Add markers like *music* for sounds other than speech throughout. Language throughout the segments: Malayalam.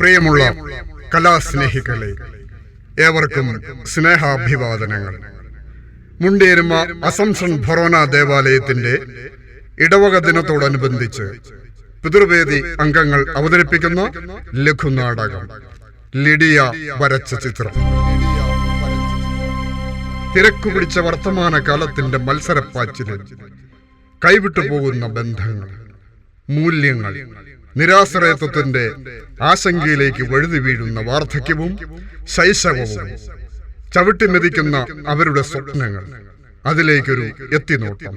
പ്രിയമുള്ള കലാസ്നേഹികളെ ഏവർക്കും സ്നേഹാഭിവാദനങ്ങൾ. മുണ്ടേരുമ അസംഷൻ ഫൊറോന ദേവാലയത്തിന്റെ ഇടവക ദിനത്തോടനുബന്ധിച്ച് പിതൃവേദി അംഗങ്ങൾ അവതരിപ്പിക്കുന്ന ലഘുനാടകം ലിഡിയ വരച്ച ചിത്രം. തിരക്കു പിടിച്ച വർത്തമാന കാലത്തിന്റെ മത്സരപ്പാച്ചിൽ കൈവിട്ടു പോകുന്ന ബന്ധങ്ങൾ മൂല്യങ്ങൾ നിരാശ്രയത്വത്തിന്റെ ആശങ്കയിലേക്ക് വഴുതി വീഴുന്ന വാർദ്ധക്യവും ശൈശവവും ചവിട്ടിമെതിക്കുന്ന അവരുടെ സ്വപ്നങ്ങൾ അതിലേക്കൊരു എത്തിനോട്ടം.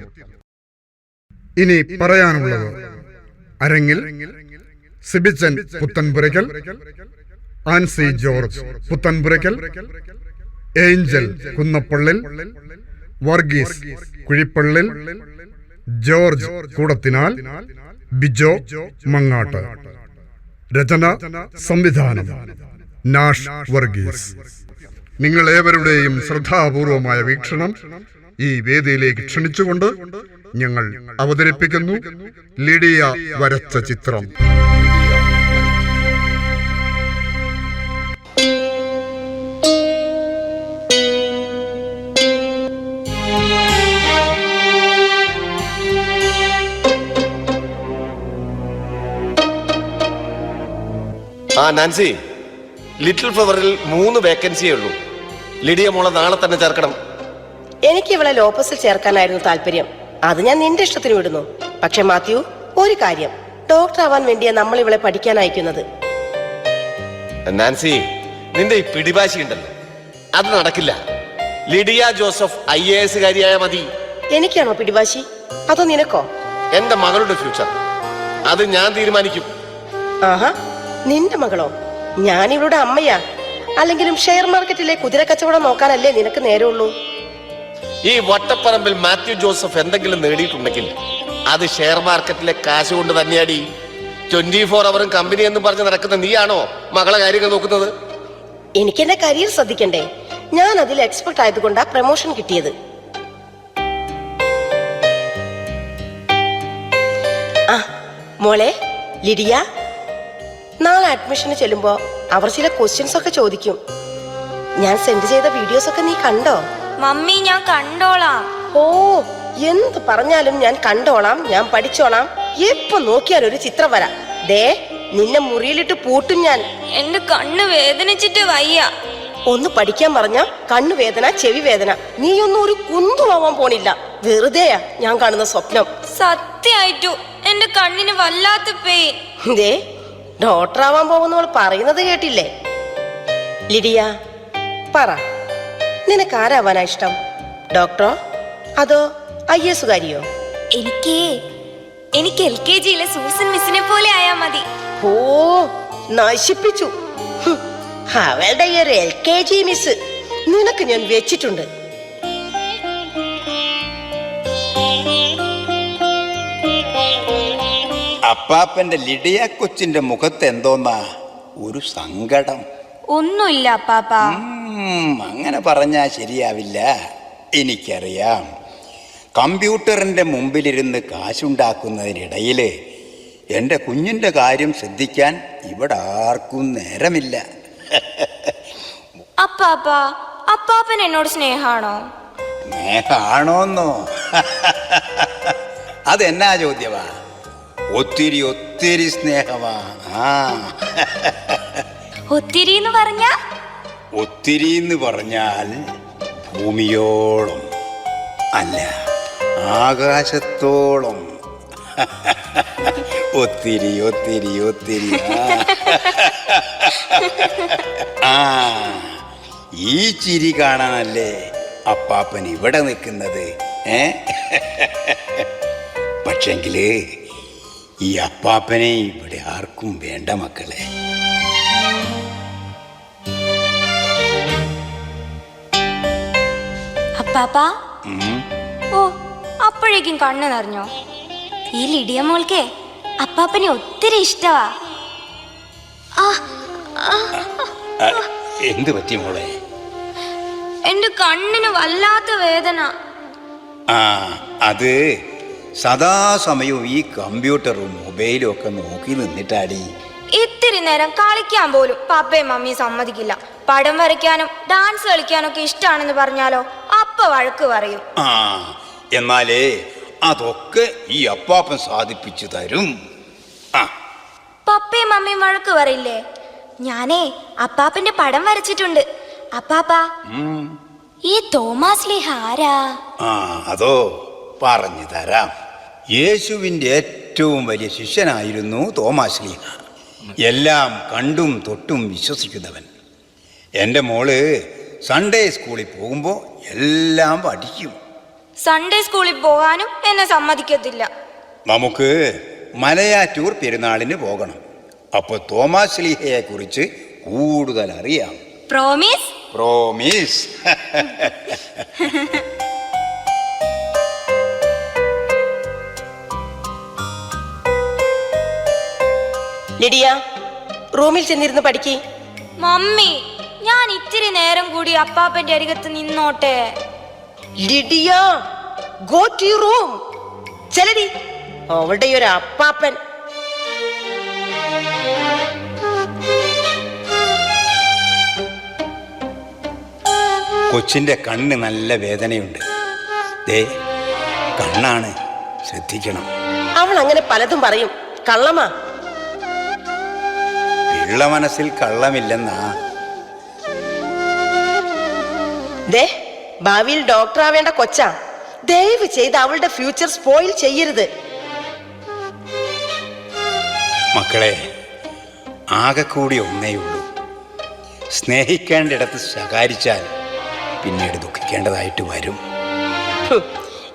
ഇനി പറയാനുള്ളത് അരങ്ങിൽ Sibichan Puthanpurackal Ancy George Puthanpurackal Angel Kunnappallil Varghese Kuzhippallil George Koodathinal Bijo Mangattu. രചന സംവിധാനം നാഷ് വർഗീസ്. നിങ്ങൾ ഏവരുടെയും ശ്രദ്ധാപൂർവമായ വീക്ഷണം ഈ വേദിയിലേക്ക് ക്ഷണിച്ചുകൊണ്ട് ഞങ്ങൾ അവതരിപ്പിക്കുന്നു ലിഡിയ വരച്ച ചിത്രം. നാൻസി. ലിറ്റിൽ ഫ്ലവറിൽ മൂന്ന് വേക്കൻസിയേ ഉള്ളൂ. ലിഡിയ മോളെ നാളെ തന്നെ ചേർക്കണം. എനിക്ക് ഇവളെ ലോപ്പസിൽ ചേർക്കാനായിരുന്നു താല്പര്യം. അത് ഞാൻ നിന്റെ ഇഷ്ടത്തിന് വിടുന്നു. പക്ഷെ മാത്യു ഒരു കാര്യം. ഡോക്ടർ ആവാൻ വേണ്ടിയാ നമ്മൾ ഇവളെ പഠിക്കാൻ അയക്കുന്നത്. നാൻസി നിന്റെ ഈ പിടിവാശി ഉണ്ടല്ലോ. അത് നടക്കില്ല. Lydia Joseph I A S കാരിയായ മതി. എനിക്കാണോ പിടിവാശി? അതോ നിനക്കോ? എന്റെ മകളുടെ ഫ്യൂച്ചർ. അത് ഞാൻ തീരുമാനിക്കും. ആഹാ. നിന്റെ മകളോ? ഞാൻ ഇവളുടെ അമ്മയാ. അല്ലെങ്കിലും ഷെയർ മാർക്കറ്റിലെ കുതിര കച്ചവടം നോക്കാനല്ലേ നിനക്ക് നേരമുള്ളൂ? ഈ വട്ടപ്പറമ്പിൽ മാത്യു ജോസഫ് എന്തെങ്കിലും നേടിയിട്ടുണ്ടെങ്കിൽ അത് ഷെയർ മാർക്കറ്റിലെ കാശ് കൊണ്ട് തന്നെയാടി. ട്വന്റി ഫോർ അവറും കമ്പനി എന്ന് പറഞ്ഞ് നടക്കുന്ന നീയാണോ മകളെ കാര്യങ്ങൾ നോക്കുന്നത്? എനിക്ക് എന്റെ കരിയർ ശ്രദ്ധിക്കണ്ടേ? ഞാൻ അതിൽ എക്സ്പെർട്ട് ആയതുകൊണ്ടാ പ്രൊമോഷൻ കിട്ടിയത്. ആ മോളെ ലിഡിയ നാളെ അഡ്മിഷന് ചെല്ലുമ്പോ അവർ ചില ക്വസ്റ്റ്യൻസ് ഒക്കെ ചോദിക്കും. ഞാൻ സെൻഡ് ചെയ്ത വീഡിയോസ് ഒക്കെ നീ കണ്ടോ? മമ്മി ഞാൻ കണ്ടോളാം. ഓ എന്ത് പറഞ്ഞാലും ഞാൻ കണ്ടോളാം ഞാൻ പഠിച്ചോളാം. എപ്പോ നോക്കിയാൽ ഒരു ചിത്രം വരാ. ദേ നിന്നെ മുറിയിലിട്ട് പൂട്ടും ഞാൻ. എന്റെ കണ്ണ് വേദനിച്ചിട്ട് വയ്യ. ഒന്ന് പഠിക്കാൻ പറഞ്ഞ കണ്ണുവേദന ചെവി വേദന. നീയൊന്നും ഒരു കുന്തുമാവാൻ പോണില്ല. വെറുതെയാ ഞാൻ കാണുന്ന സ്വപ്നം. സത്യായിട്ടു എന്റെ കണ്ണിന് വല്ലാത്ത പേ ദേ ഡോക്ടറാവാൻ പോകുന്നവൾ പറയുന്നത് കേട്ടില്ലേ? ലിഡിയ പറ. നിനക്ക് ആരാവാനാ ഇഷ്ടം? ഡോക്ടറോ? അതോ ഐ എസുകാരിയോ? എനിക്ക് എനിക്ക് എൽ കെ ജിയിലെ സൂസൻ മിസ്സിനെ പോലെ ആയാ മതി. ഓ നശിപ്പിച്ചു. അവളുടെ ഈ ഒരു എൽ കെ ജി മിസ് നിനക്ക് ഞാൻ വെച്ചിട്ടുണ്ട്. അപ്പാപ്പന്റെ ലിഡിയ കൊച്ചിന്റെ മുഖത്ത് എന്തോന്നാ? ഒരു സങ്കടം. ഒന്നുമില്ല അപ്പാപ്പ. അങ്ങനെ പറഞ്ഞാ ശരിയാവില്ല. എനിക്കറിയാം. കമ്പ്യൂട്ടറിന്റെ മുമ്പിലിരുന്ന് കാശുണ്ടാക്കുന്നതിനിടയിൽ എന്റെ കുഞ്ഞിന്റെ കാര്യം ശ്രദ്ധിക്കാൻ ഇവിടെ ആർക്കും നേരമില്ല. അപ്പാപ്പ അപ്പാപ്പൻ എന്നോട് സ്നേഹാണോ? സ്നേഹാണോന്നോ? അതെന്നാ ചോദ്യമാ? ഒത്തിരി ഒത്തിരി സ്നേഹമാ. ആ. ഒത്തിരി എന്ന് പറഞ്ഞ? ഒത്തിരി എന്ന് പറഞ്ഞാൽ ഭൂമിയോളം അല്ല ആകാശത്തോളം. ഒത്തിരി ഒത്തിരി ഒത്തിരി. ആ. ആ. ഈ ചിരി കാണാനല്ലേ അപ്പാപ്പൻ ഇവിടെ നിൽക്കുന്നത് ഏ? പക്ഷെങ്കിൽ ഈ അപ്പാപ്പനെ ഇവിടെ ആർക്കും വേണ്ട മക്കളെ. അപ്പാപ്പ. ഓ അപ്പോഴേക്കും കണ്ണു നിറഞ്ഞോ. ഈ ലിഡിയ മോൾക്ക് അപ്പാപ്പനെ ഒത്തിരി ഇഷ്ടവാ. എന്ത് പറ്റി മോളെ? എന്റെ കണ്ണിന് വല്ലാത്ത വേദന. ആ അത് സദാസമയവും ഈ കമ്പ്യൂട്ടറും മൊബൈലും ഒക്കെ നോക്കി നിന്നിട്ടാടി. ഇത്തിരി നേരം കളിക്കാൻ പോലും പപ്പയും മമ്മിയും സമ്മതിക്കില്ല. പടം വരയ്ക്കാനും ഡാൻസ് കളിക്കാനും ഒക്കെ ഇഷ്ടമാണെന്ന് പറഞ്ഞാലോ? അപ്പ വഴക്ക് പറയും. ആ എന്നാലേ അതൊക്കെ ഈ അപ്പാപ്പൻ സാധിപ്പിച്ചു തരും. ആ. പപ്പയും മമ്മിയും വഴക്ക് പറയില്ലേ? ഞാനേ അപ്പാപ്പന്റെ പടം വരച്ചിട്ടുണ്ട്. അപ്പാപ്പ ഈ തോമാസ് ലിഹ ആരാ? ആ അതോ പറഞ്ഞു തരാം. യേശുവിന്റെ ഏറ്റവും വലിയ ശിഷ്യനായിരുന്നു തോമാശ്ലീഹ എല്ലാം കണ്ടും തൊട്ടും വിശ്വസിക്കുന്നവൻ. എന്റെ മോൾ സൺഡേ സ്കൂളിൽ പോകുമ്പോൾ എല്ലാം പഠിക്കും. സൺഡേ സ്കൂളിൽ പോകാനും എന്നെ സമ്മതിക്കത്തില്ല. നമുക്ക് മലയാറ്റൂർ പെരുന്നാളിന് പോകണം. അപ്പോൾ തോമാശ്ലീഹയെ കുറിച്ച് കൂടുതൽ അറിയാം പ്രോമിസ് പ്രോമിസ് ലിഡിയ റൂമിൽ ചെന്നിരുന്ന് പഠിക്ക്. മമ്മി ഞാൻ ഇത്തിരി നേരം കൂടി അപ്പാപ്പന്റെ അരികത്ത് നിന്നോട്ടെ. ലിഡിയ ഗോ ടു റൂം ചെലടി അവളുടെ ഒരു അപ്പാപ്പൻ. കൊച്ചിന്റെ കണ്ണ് നല്ല വേദനയുണ്ട്. ദേ കണ്ണാണ് ശ്രദ്ധിക്കണം. അവൾ അങ്ങനെ പലതും പറയും. കള്ളമാ പിള്ള മനസ്സിൽ കള്ളമില്ലെന്നാ. ദേ ഭാവിയിൽ ഡോക്ടർ ആവേണ്ട കൊച്ചാ. ദയവ് ചെയ്ത് അവളുടെ ഫ്യൂച്ചർ സ്പോയിൽ ചെയ്യരുത്. മക്കളെ ആകെ കൂടി ഒന്നേയുള്ളൂ സ്നേഹിക്കേണ്ടിടത്ത് ശകാരിച്ചാൽ പിന്നീട് ദുഃഖിക്കേണ്ടതായിട്ട് വരും.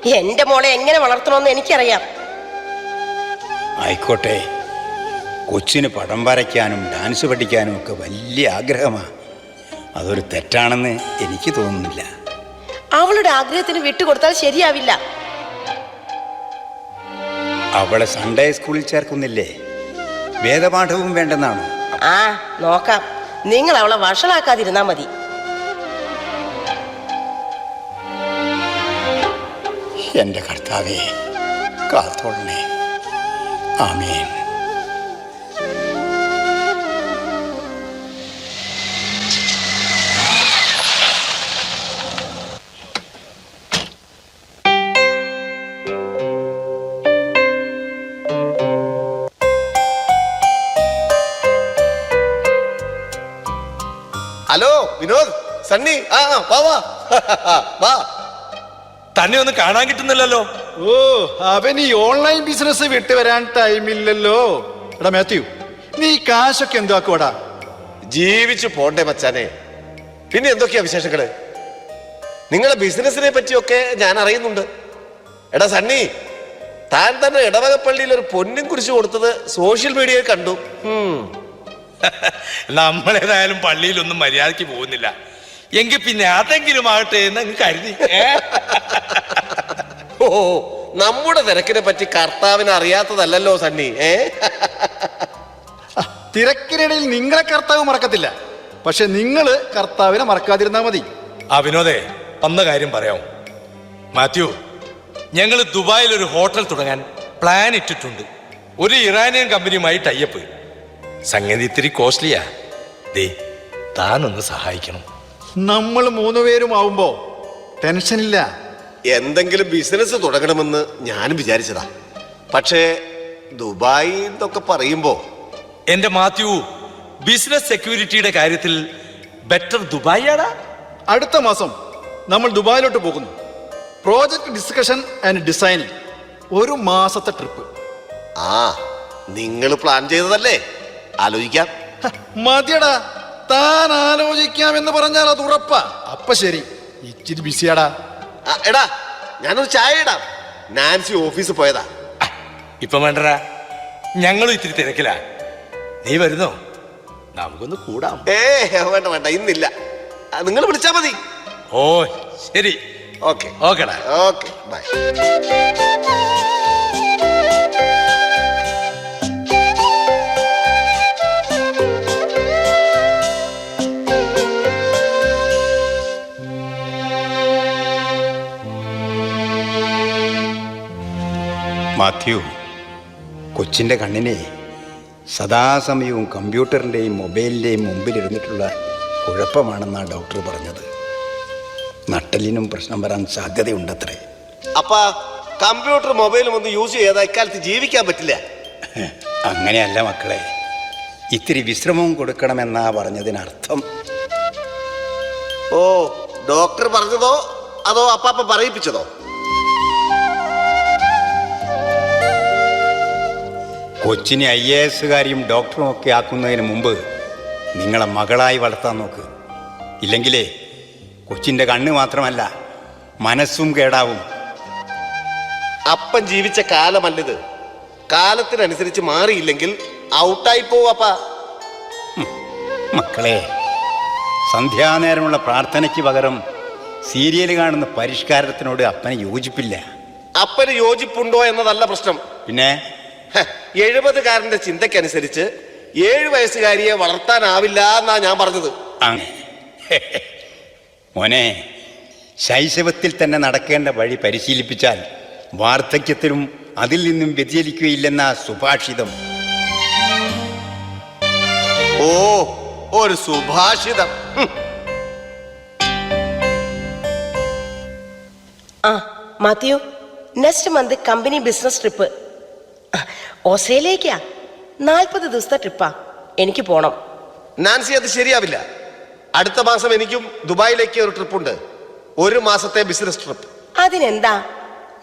എന്റെ മോളെ എങ്ങനെ വളർത്തണമെന്ന് എനിക്കറിയാം. ആയിക്കോട്ടെ കൊച്ചിന് പടം വരയ്ക്കാനും ഡാൻസ് പഠിക്കാനും ഒക്കെ വലിയ ആഗ്രഹമാണ് അതൊരു തെറ്റാണെന്ന് എനിക്ക് തോന്നുന്നില്ല. അവളുടെ ആഗ്രഹത്തിന് വിട്ടുകൊടുത്താൽ ശരിയാവില്ല. അവളെ സൺഡേ സ്കൂളിൽ ചേർക്കുന്നില്ലേ? വേദപാഠവും വേണ്ടെന്നാണോ? ആ നോക്കാം. നിങ്ങൾ അവളെ വഷളാക്കാതിരുന്നാ മതി. എന്റെ കർത്താവേ കാത്തോളണേ. ആമേൻ. സണ്ണി ആ ആ, വാ വാ. *laughs* വാ. തന്നെ ഒന്ന് കാണാൻ കിട്ടുന്നില്ലല്ലോ. ഓ അവൻ ഈ ഓൺലൈൻ ബിസിനസ് വിട്ട് വരാൻ ടൈമില്ലല്ലോ എടാ മാത്യു നീ കാശൊക്കെ എന്താക്കുവാടാ ജീവിച്ചു പോണ്ടേ മച്ചാനെ. പിന്നെ എന്തൊക്കെയാ വിശേഷങ്ങൾ? നിങ്ങളെ ബിസിനസിനെ പറ്റിയൊക്കെ ഞാൻ അറിയുന്നുണ്ട്. എടാ സണ്ണി താൻ തന്നെ ഇടവകപ്പള്ളിയിൽ ഒരു പൊന്നും കുറിച്ച് കൊടുത്തത് സോഷ്യൽ മീഡിയയിൽ കണ്ടു. *laughs* നമ്മളേതായാലും പള്ളിയിലൊന്നും മര്യാദയ്ക്ക് പോകുന്നില്ല. എങ്കിൽ പിന്നെ അതെങ്കിലും ആകട്ടെ എന്ന് അങ്ങ് കരുതി. ഓ നമ്മുടെ തിരക്കിനെ പറ്റി കർത്താവിന് അറിയാത്തതല്ലല്ലോ സണ്ണി. ഏ? തിരക്കിനിടയിൽ നിങ്ങളെ കർത്താവ് മറക്കത്തില്ല. പക്ഷെ നിങ്ങൾ കർത്താവിനെ മറക്കാതിരുന്നാ മതി. ആ വിനോദേ വന്ന കാര്യം പറയാമോ? മാത്യു ഞങ്ങൾ ദുബായിൽ ഒരു ഹോട്ടൽ തുടങ്ങാൻ പ്ലാൻ ഇട്ടിട്ടുണ്ട്. ഒരു ഇറാനിയൻ കമ്പനിയുമായി ടൈപ്പ് സംഗതി ഇത്തിരി കോസ്റ്റ്ലിയാ ദേ താനൊന്ന് സഹായിക്കണം. നമ്മൾ മൂന്നുപേരും ആവുമ്പോ ടെൻഷനില്ല എന്തെങ്കിലും ബിസിനസ് തുടങ്ങണമെന്ന് ഞാനും വിചാരിച്ചതാ. പക്ഷേ ദുബായി എന്നൊക്കെ പറയുമ്പോ എന്റെ മാത്യു ബിസിനസ് സെക്യൂരിറ്റിയുടെ കാര്യത്തിൽ ബെറ്റർ ദുബായിയാടാ. ആടാ അടുത്ത മാസം നമ്മൾ ദുബായിലോട്ട് പോകുന്നു. പ്രോജക്ട് ഡിസ്കഷൻ ആൻഡ് ഡിസൈൻ ഒരു മാസത്തെ ട്രിപ്പ് ആ നിങ്ങൾ പ്ലാൻ ചെയ്തതല്ലേ? ആലോചിക്കാം. മതിയടാ. താൻ ആലോചിക്കാമെന്ന് പറഞ്ഞാൽ അത് ഉറപ്പാ. അപ്പൊ ശരി. ഇച്ചിരി ബിസിയാടാ. ആ, എടാ ഞാനൊരു ചായ ഇടാം നാൻസി ഓഫീസിൽ പോയതാ. ഇപ്പൊ വേണ്ടടാ. ഞങ്ങളും ഇത്തിരി തിരക്കിലാ. നീ വരുന്നോ? നമുക്കൊന്ന് കൂടാം. ഏ വേണ്ട വേണ്ട ഇന്നില്ല. നിങ്ങൾ വിളിച്ചാ മതി. ഓ ശരി. ഓക്കെ. ഓക്കെടാ. Okay bye. മാത്യു കൊച്ചിന്റെ കണ്ണിനെ സദാസമയവും കമ്പ്യൂട്ടറിന്റെയും മൊബൈലിന്റെയും മുമ്പിലിരുന്നിട്ടുള്ള കുഴപ്പമാണെന്നാണ് ഡോക്ടർ പറഞ്ഞത്. നട്ടലിനും പ്രശ്നം വരാൻ സാധ്യതയുണ്ടത്രേ. അപ്പ കമ്പ്യൂട്ടർ മൊബൈലും ഒന്ന് യൂസ് ചെയ്യാതെ ഇക്കാലത്ത് ജീവിക്കാൻ പറ്റില്ല. അങ്ങനെയല്ല മക്കളെ ഇത്തിരി വിശ്രമവും കൊടുക്കണമെന്നാ പറഞ്ഞതിനർത്ഥം. ഓ ഡോക്ടർ പറഞ്ഞതോ അതോ അപ്പാപ്പ പറയിപ്പിച്ചതോ? കൊച്ചിനെ ഐ എ എസുകാരിയും ഡോക്ടറും ഒക്കെ ആക്കുന്നതിന് മുമ്പ് നിങ്ങളെ മകളായി വളർത്താൻ നോക്ക്. ഇല്ലെങ്കിലേ കൊച്ചിന്റെ കണ്ണ് മാത്രമല്ല മനസ്സും കേടാവും. അപ്പൻ ജീവിച്ച കാലമല്ലത്. കാലത്തിനനുസരിച്ച് മാറിയില്ലെങ്കിൽ ഔട്ടായി പോവാ മക്കളെ സന്ധ്യാനേരമുള്ള പ്രാർത്ഥനയ്ക്ക് പകരം സീരിയൽ കാണുന്ന പരിഷ്കാരത്തിനോട് അപ്പന് യോജിപ്പില്ല. അപ്പന് യോജിപ്പുണ്ടോ എന്നതല്ല പ്രശ്നം. പിന്നെ? എഴുപതുകാരന്റെ ചിന്തക്കനുസരിച്ച് ഏഴു വയസ്സുകാരിയെ വളർത്താനാവില്ല എന്നാ ഞാൻ പറഞ്ഞത്. മോനെ ശൈശവത്തിൽ തന്നെ നടക്കേണ്ട വഴി പരിശീലിപ്പിച്ചാൽ വാർദ്ധക്യത്തിനും അതിൽ നിന്നും വ്യതിചലിക്കുകയില്ലെന്ന സുഭാഷിതം. ഓ ഒരു സുഭാഷിതം. ആ Mathew next month company business trip. ഓസ്ട്രേലിയക്കാ നാൽപ്പത് ദിവസത്തെ ട്രിപ്പാ. എനിക്ക് പോണം. നാൻസി അത് ശരിയാവില്ല. അടുത്ത മാസം എനിക്കും ദുബായിലേക്ക് ഒരു ട്രിപ്പ് ഉണ്ട് ഒരു മാസത്തെ ബിസിനസ് ട്രിപ്പ്. അതിനെന്താ?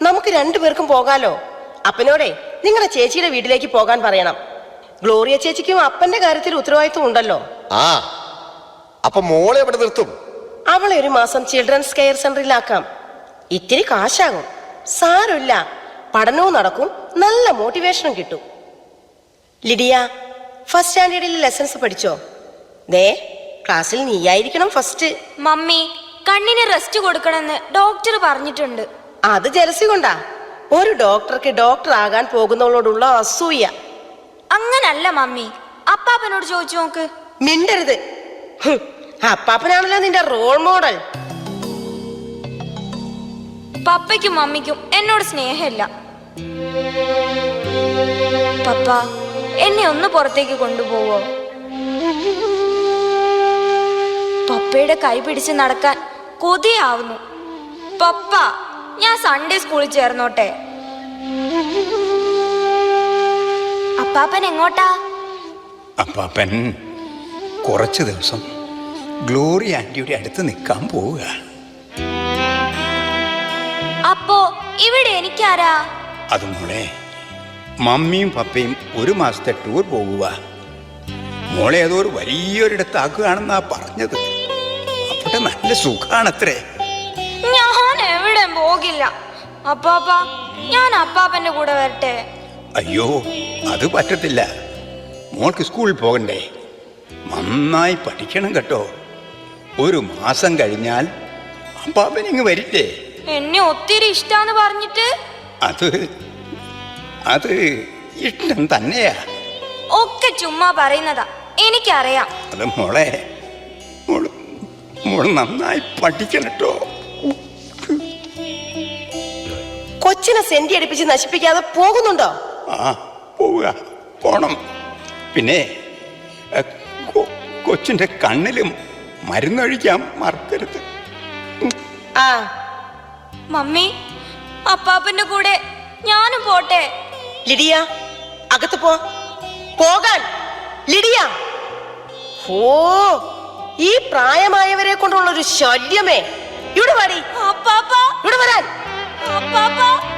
നമുക്ക് രണ്ടുപേർക്കും പോകാലോ? അപ്പനോടെ നിങ്ങളുടെ ചേച്ചിയുടെ വീട്ടിലേക്ക് പോകാൻ പറയണം. ഗ്ലോറിയ ചേച്ചിക്കും അപ്പന്റെ കാര്യത്തിൽ ഉത്തരവാദിത്വം ഉണ്ടല്ലോ. ആ അപ്പൊ മോളെ എവിടെ നിർത്തും? അവളെ ഒരു മാസം ചിൽഡ്രൻസ് കെയർ സെന്ററിലാക്കാം. ഇത്തിരി കാശാകും. സാരമില്ല. പഠനവും നടക്കും നല്ല മോട്ടിവേഷനും കിട്ടും. ലിഡിയ ഫസ്റ്റ് സ്റ്റാൻഡേർഡിൽ ലെസൺസ് പഠിച്ചോ? ദേ ക്ലാസ്സിൽ നീയായിരിക്കണം ഫസ്റ്റ് മമ്മി കണ്ണിന് റെസ്റ്റ് കൊടുക്കണമെന്ന് ഡോക്ടർ പറഞ്ഞിട്ടുണ്ട്. അത് ജലസി കൊണ്ടാ. ഒരു ഡോക്ടർക്ക് ഡോക്ടർ ആകാൻ പോകുന്നവളോടുള്ള അസൂയ. അങ്ങനല്ല മമ്മി. അപ്പാപ്പനോട് ചോദിച്ചു നോക്ക്. മിണ്ടരുത്. അപ്പാപ്പനാണല്ലോ നിന്റെ റോൾ മോഡൽ പപ്പയ്ക്കും മമ്മിക്കും എന്നോട് സ്നേഹമില്ല. പപ്പ എന്നെ ഒന്ന് പുറത്തേക്ക് കൊണ്ടുപോവോ? പപ്പയുടെ കൈ പിടിച്ച് നടക്കാൻ കൊതിയാവുന്നു. പപ്പ ഞാൻ സൺഡേ സ്കൂളിൽ ചേർന്നോട്ടെ. അപ്പാപ്പൻ എങ്ങോട്ടാ? അപ്പാപ്പൻ കുറച്ച് ദിവസം ഗ്ലോറി ആന്റിയുടെ അടുത്ത് നിൽക്കാൻ പോവുക അപ്പോ ഇവിടെ എനിക്കാരാ? അത് മോളെ മമ്മിയും പപ്പയും ഒരു മാസത്തെ ടൂർ പോകുക മോളെ ഏതോ ഒരു വലിയൊരിടത്താക്കുകയാണെന്നാ പറഞ്ഞത്. അവിടെ നല്ല സുഖാണത്രേ. ഞാൻ എവിടെ പോകില്ല. അപ്പാപ്പ ഞാൻ അപ്പാപ്പന്റെ കൂടെ വരട്ടെ. അയ്യോ അത് പറ്റത്തില്ല. മോൾക്ക് സ്കൂളിൽ പോകണ്ടേ. നന്നായി പഠിക്കണം കേട്ടോ. ഒരു മാസം കഴിഞ്ഞാൽ അപ്പാപ്പൻ ഇങ്ങ് വരില്ലേ? എന്നെ ഒത്തിരി ഇഷ്ടാന്ന് പറഞ്ഞിട്ട്? അത് അത് ഇഷ്ടം തന്നെയാ. ഒക്കെ ചുമ്മാ പറയുന്നതാ. എനിക്കറിയാം. അത് മോളെ മോൾ മോൾ നന്നായി പഠിക്കണട്ടോ. കൊച്ചിനെ സെന്റി അടിപ്പിച്ച് നശിപ്പിക്കാതെ പോകുന്നുണ്ടോ? ആ പോവുക. പോണം. പിന്നെ കൊച്ചിന്റെ കണ്ണിലും മരുന്നൊഴിക്കാൻ മറക്കരുത്. ആ മമ്മി അപ്പാപ്പന്റെ കൂടെ ഞാനും പോട്ടെ. ലിഡിയ അകത്ത് പോ. പോകാൻ. ലിഡിയ. ഓ ഈ പ്രായമായവരെ കൊണ്ടുള്ള ഒരു ശല്യമേ. ഇവിടെ വാടി. അപ്പാപ്പ. ഇവിടെ വരാൻ. അപ്പാപ്പ.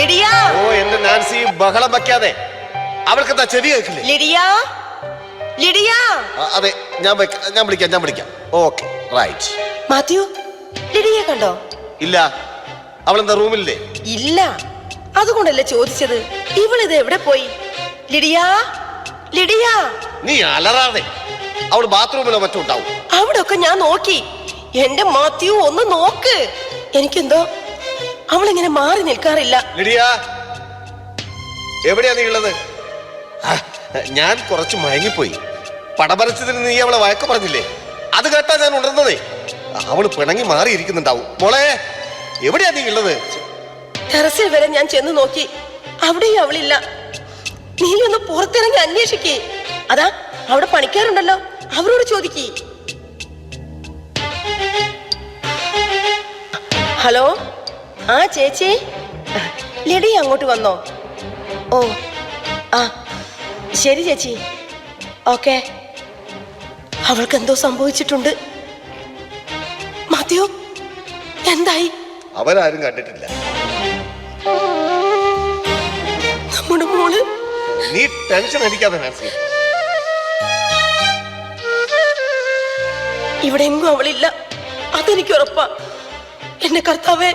ലിഡിയ. ഓ എന്റെ നാൻസി ബഹളം വെക്കാതെ അവൾക്ക് എന്താ ചെവി കേൾക്കില്ലേ? ലിഡിയ. ലിഡിയ. ആ, അതെ ഞാൻ വെക്ക- ഞാൻ വിളിക്കാം ഞാൻ വിളിക്കാം. Okay right. മാത്യു ലിഡിയെ കണ്ടോ? ഇല്ല അവളെന്താ റൂമില്ലേ ഇല്ല അതുകൊണ്ടല്ലേ ചോദിച്ചത്? ഇവളിത് എവിടെ പോയി? Lydia Lydia. നീ അലറാതെ. അവൾ ബാത്റൂമിലോ മറ്റോ ഉണ്ടാവും. അവിടെ ഒക്കെ ഞാൻ നോക്കി. എന്റെ മാത്യു ഒന്ന് നോക്ക്. എനിക്കെന്തോ അവളിങ്ങനെ മാറി നിൽക്കാറില്ല. ലിഡിയ എവിടെയാ നീ ഉള്ളത് ഞാൻ കുറച്ച് മയങ്ങിപ്പോയി. പടപരച്ചതിന് നീ അവളെ വഴക്ക് പറഞ്ഞില്ലേ? അത് കേട്ടാ ഞാൻ ഉണർന്നതേ. അവൾ പിണങ്ങി മാറിയിരിക്കുന്നുണ്ടാവും. മോളെ എവിടെയാ നീ ഉള്ളത് ടെറസിൽ വരെ ഞാൻ ചെന്ന് നോക്കി. അവിടെയും അവളില്ല. നീ ഒന്ന് പുറത്തിറങ്ങി അന്വേഷിക്കേ. അതാ അവിടെ പണിക്കാറുണ്ടല്ലോ അവരോട് ചോദിക്കേ. ഹലോ? ആ ചേച്ചി. ലിഡി അങ്ങോട്ട് വന്നോ? ഓ ആ ശരി ചേച്ചി. ഓക്കെ. അവൾക്ക് എന്തോ സംഭവിച്ചിട്ടുണ്ട്. മാത്യു എന്തായി? അവരാരും കണ്ടിട്ടില്ല. നമ്മുടെ മോൾ. നീ ടെൻഷൻ അടിക്കാതെ ഇവിടെ എങ്ങും അവളില്ല. അതെനിക്ക് ഉറപ്പാ എന്റെ കർത്താവേ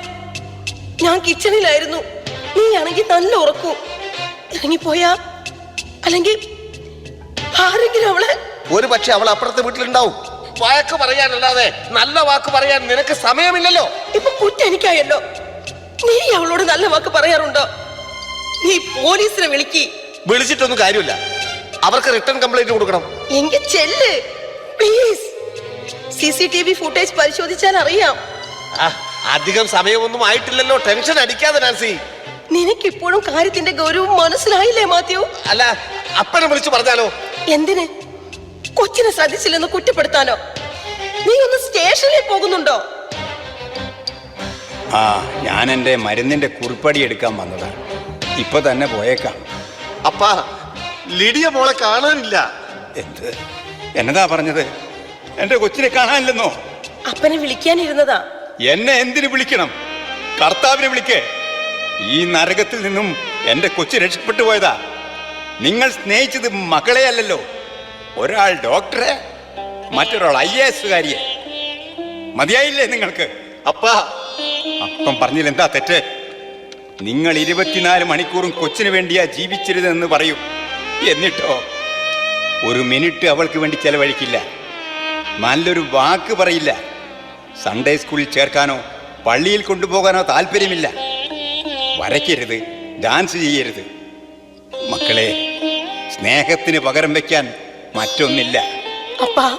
ഞാൻ കിച്ചണിലായിരുന്നു നീ ആണെങ്കിൽ നല്ല ഉറക്കൂ. ഇറങ്ങിപ്പോയാ? അല്ലെങ്കിൽ ആരെങ്കിലും അവളെ ഒരു പക്ഷെ അവൾ അപ്പുറത്തെ വീട്ടിലുണ്ടാവും. വഴക്ക് പറയാനല്ലാതെ നല്ല വാക്ക് പറയാൻ നിനക്ക് സമയമില്ലല്ലോ. ഇപ്പൊ കുറ്റം എനിക്കായല്ലോ. നീ അവളോട് നല്ല വാക്ക് പറയാറുണ്ടോ? നീ പോലീസിനെ വിളിക്കി. വിളിച്ചിട്ടൊന്നും കാര്യമില്ല. അവർക്ക് റിട്ടേൺ കംപ്ലൈന്റ് കൊടുക്കണം. എങ്കിൽ ചെല്ല്. Please C C T V footage പരിശോധിച്ചാൽ അറിയാം. ആ, അധികം സമയമൊന്നും ആയിട്ടില്ലല്ലോ. ടെൻഷൻ അടിക്കാതെ നാൻസി. നിനക്കിപ്പോഴും കാര്യത്തിന്റെ ഗൗരവം മനസ്സിലായില്ലേ മാത്യു? അല്ല അപ്പനെ വിളിച്ചു പറഞ്ഞാലോ? എന്തിന്? കൊച്ചിനെ ശ്രദ്ധിച്ചില്ലെന്ന് കുറ്റപ്പെടുത്താനോ? നീ ഒന്ന് സ്റ്റേഷനിൽ പോകുന്നുണ്ടോ? ആ ഞാൻ എന്റെ മരുന്നിന്റെ കുറിപ്പടി എടുക്കാൻ വന്നതാണ് ഇപ്പൊ തന്നെ പോയേക്കാം. അപ്പാ ലിഡിയ മോളെ കാണാനില്ല. എന്ത്? എന്നതാ പറഞ്ഞത്? എന്റെ കൊച്ചിനെ കാണാനില്ലെന്നോ? അപ്പനെ വിളിക്കാനിരുന്നതാ. എന്നെ എന്തിനു വിളിക്കണം? കർത്താവിനെ വിളിക്കേ. ഈ നരകത്തിൽ നിന്നും എന്റെ കൊച്ചു രക്ഷപ്പെട്ടു പോയതാ. നിങ്ങൾ സ്നേഹിച്ചത് മക്കളെ അല്ലല്ലോ. ഒരാൾ ഡോക്ടറെ മറ്റൊരാൾ ഐ എ എസുകാരിയെ മതിയായില്ലേ നിങ്ങൾക്ക്? അപ്പാ. അപ്പം പറഞ്ഞില്ല എന്താ തെറ്റ്? നിങ്ങൾ ഇരുപത്തിനാല് മണിക്കൂറും കൊച്ചിന് വേണ്ടിയാ ജീവിച്ചിരുതെന്ന് പറയൂ. എന്നിട്ടോ? ഒരു മിനിറ്റ് അവൾക്ക് വേണ്ടി ചെലവഴിക്കില്ല. നല്ലൊരു വാക്ക് പറയില്ല. സൺഡേ സ്കൂളിൽ ചേർക്കാനോ പള്ളിയിൽ കൊണ്ടുപോകാനോ താല്പര്യമില്ല. വരയ്ക്കരുത് ഡാൻസ് ചെയ്യരുത്. മക്കളെ സ്നേഹത്തിന് പകരം വെക്കാൻ മറ്റൊന്നില്ല. അപ്പാ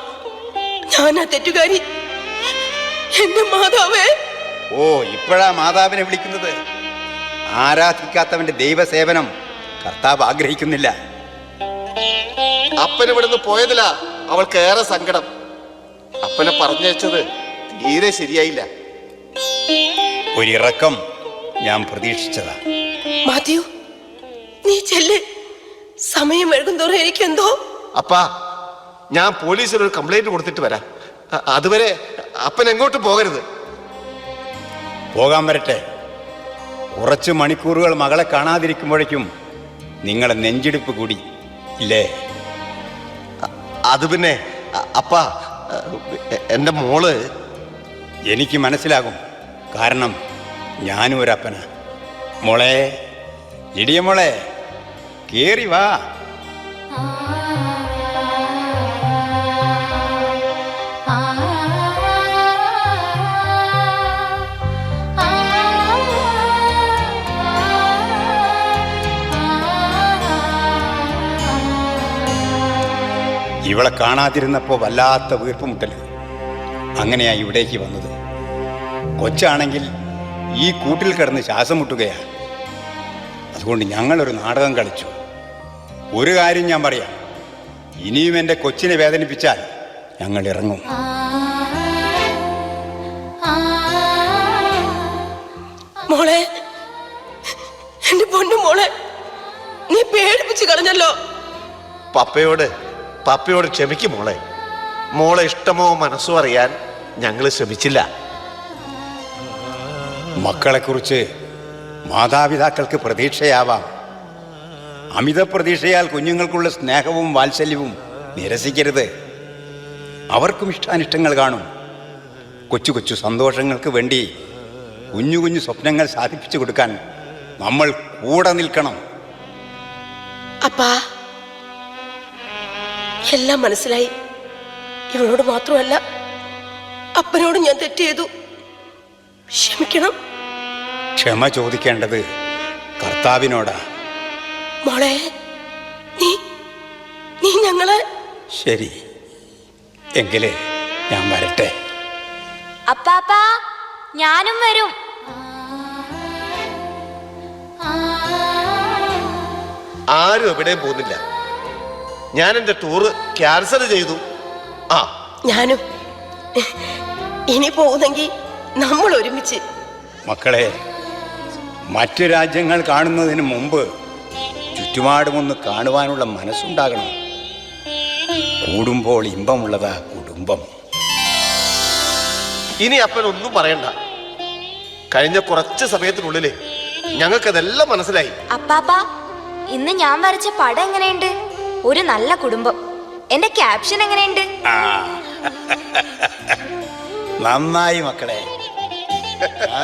ഞാനാ തെറ്റുകാരി. എന്റെ മാതാവേ. ഓ ഇപ്പോഴാ മാതാവിനെ വിളിക്കുന്നത്. ആരാധിക്കാത്തവന്റെ ദൈവസേവനം കർത്താവ് ആഗ്രഹിക്കുന്നില്ല. അപ്പൻ ഇവിടുന്ന് പോയതിലാ അവൾക്ക് ഏറെ സങ്കടം. അപ്പനെ പറഞ്ഞയച്ചത് തീരെ ശരിയായില്ല. ഒരിറക്കം ഞാൻ പ്രതീക്ഷിച്ചതാ. മാത്യു നീ ചെല്ല്. സമയം വൈകുന്തോറും എനിക്ക് എന്തോ അപ്പാ ഞാൻ പോലീസിൽ ഒരു കംപ്ലൈന്റ് കൊടുത്തിട്ട് വരാം. അ- അതുവരെ അപ്പൻ എങ്ങോട്ട് പോകരുത്. പോകാൻ വരട്ടെ. കുറച്ച് മണിക്കൂറുകൾ മകളെ കാണാതിരിക്കുമ്പോഴേക്കും നിങ്ങളെ നെഞ്ചിടിപ്പ് കൂടി ഇല്ലേ? അത് പിന്നെ അ- അപ്പാ എ- എന്റെ മോൾ എനിക്ക് മനസ്സിലാകും. കാരണം ഞാനും ഒരപ്പന മോളെ ഇടിയ മോളെ കേറി വാ. ഇവളെ കാണാതിരുന്നപ്പോൾ വല്ലാത്ത വീർപ്പുമുട്ടൽ അങ്ങനെയാ ഇവിടേക്ക് വന്നത്. കൊച്ചാണെങ്കിൽ ഈ കൂട്ടിൽ കിടന്ന് ശ്വാസം മുട്ടുകയാണ്. അതുകൊണ്ട് ഞങ്ങളൊരു നാടകം കളിച്ചു. ഒരു കാര്യം ഞാൻ പറയാം. ഇനിയും എന്റെ കൊച്ചിനെ വേദനിപ്പിച്ചാൽ ഞങ്ങൾ ഇറങ്ങും. മോളെ എന്റെ പൊന്നു മോളെ നീ പേടിപ്പിച്ച് കളഞ്ഞല്ലോ. പപ്പയോട് പപ്പയോട് ക്ഷമിക്കും മോളെ. മോളെ ഇഷ്ടമോ മനസ്സോ അറിയാൻ ഞങ്ങൾ ശ്രമിച്ചില്ല. മക്കളെക്കുറിച്ച് മാതാപിതാക്കൾക്ക് പ്രതീക്ഷയാവാം. അമിത പ്രതീക്ഷയാൽ കുഞ്ഞുങ്ങൾക്കുള്ള സ്നേഹവും വാത്സല്യവും നിരസിക്കരുത്. അവർക്കും ഇഷ്ടാനിഷ്ടങ്ങൾ കാണും. കൊച്ചു കൊച്ചു സന്തോഷങ്ങൾക്ക് വേണ്ടി കുഞ്ഞു കുഞ്ഞു സ്വപ്നങ്ങൾ സാധിപ്പിച്ചു കൊടുക്കാൻ നമ്മൾ കൂടെ നിൽക്കണം. അപ്പാ എല്ലാം മനസ്സിലായി. ഇവളോട് മാത്രമല്ല അപ്പനോട് ഞാൻ തെറ്റ് ചെയ്തു. ക്ഷമിക്കണം. ക്ഷമ ചോദിക്കേണ്ടത് കർത്താവിനോടാ. മോളെ നീ നീ ഞങ്ങളെ ശരി. എങ്കിലേ ഞാൻ വരട്ടെ. അപ്പാപ്പാ ഞാനും വരും. ആരും എവിടെയും പോകുന്നില്ല. ഞാൻ എന്റെ ടൂറ് ക്യാൻസൽ ചെയ്തു. ആ. ഞാനും. ഇനി പോകുന്നെങ്കിൽ നമ്മൾ ഒരുമിച്ച്. മക്കളെ മറ്റു രാജ്യങ്ങൾ കാണുന്നതിന് മുമ്പ് ചുറ്റുപാടുമൊന്ന് കാണുവാനുള്ള മനസ്സുണ്ടാകണം. കൂടുമ്പോൾ ഇമ്പമുള്ളതാ കുടുംബം. ഇനി അപ്പൻ ഒന്നും പറയണ്ട. കഴിഞ്ഞ കുറച്ച് സമയത്തിനുള്ളിൽ ഞങ്ങൾക്കതെല്ലാം മനസ്സിലായി. അപ്പാപ്പ ഇന്ന് ഞാൻ വരച്ച പടം എങ്ങനെയുണ്ട്? ഒരു നല്ല കുടുംബം. എന്റെ ക്യാപ്ഷൻ എങ്ങനെയുണ്ട്? ആ. നന്നായി മക്കളെ. ആ.